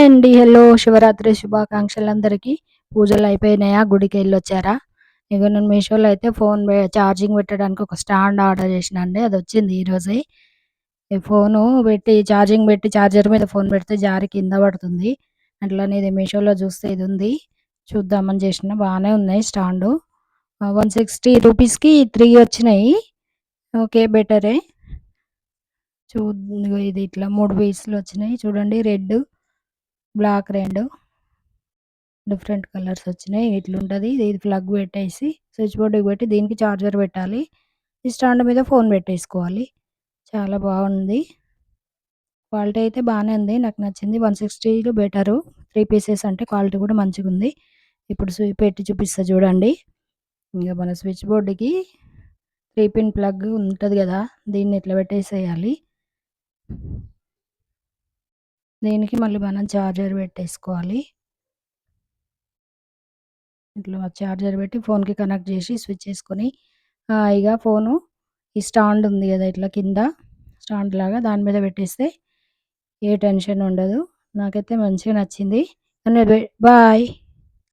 Hi అండి. Hello. Shivaratri శుభాకాంక్షలు అందరికీ పూజలు అయిపోయినాయా? గుడికి వెళ్ళొచ్చారా? ఇక నేను మీషోలో అయితే ఫోన్ ఛార్జింగ్ పెట్టడానికి ఒక స్టాండ్ ఆర్డర్ చేసినండి అది వచ్చింది ఈరోజే ఈ ఫోను పెట్టి ఛార్జింగ్ పెట్టి ఛార్జర్ మీద ఫోన్ పెడితే జారి కింద పడుతుంది. అట్లనే ఇది మీషోలో చూస్తే ఇది ఉంది. చూద్దామని చేసిన. బాగానే ఉన్నాయి స్టాండు. వన్ సిక్స్టీ రూపీస్కి త్రీ వచ్చినాయి. ఓకే బెటరే. చూ ఇది ఇట్లా మూడు పీసులు వచ్చినాయి. చూడండి రెడ్ బ్లాక్ రెండు. డిఫరెంట్ కలర్స్ వచ్చినాయి. ఇట్లుంటుంది. ఇది ప్లగ్ పెట్టేసి స్విచ్ బోర్డుకి పెట్టి దీనికి ఛార్జర్ పెట్టాలి. ఈ స్టాండ్ మీద ఫోన్ పెట్టేసుకోవాలి. చాలా బాగుంది. క్వాలిటీ అయితే బాగానే ఉంది. నాకు నచ్చింది. వన్ సిక్స్టీలో బెటరు. త్రీ పీసెస్ అంటే క్వాలిటీ కూడా మంచిగా ఉంది ఇప్పుడు పెట్టి చూపిస్తా చూడండి. ఇంకా మన స్విచ్ బోర్డుకి త్రీ పిన్ ప్లగ్ ఉంటుంది కదా. దీన్ని ఇట్లా పెట్టేసేయాలి? దీనికి మళ్ళీ మనం చార్జర్ పెట్టేసుకోవాలి. ఇట్లా చార్జర్ పెట్టి ఫోన్కి కనెక్ట్ చేసి స్విచ్ చేసుకొని ఇక ఫోను ఈ స్టాండ్ ఉంది కదా ఇట్లా కింద స్టాండ్ లాగా దాని మీద పెట్టేస్తే ఏ టెన్షన్ ఉండదు. నాకైతే మంచిగా నచ్చింది. బాయ్.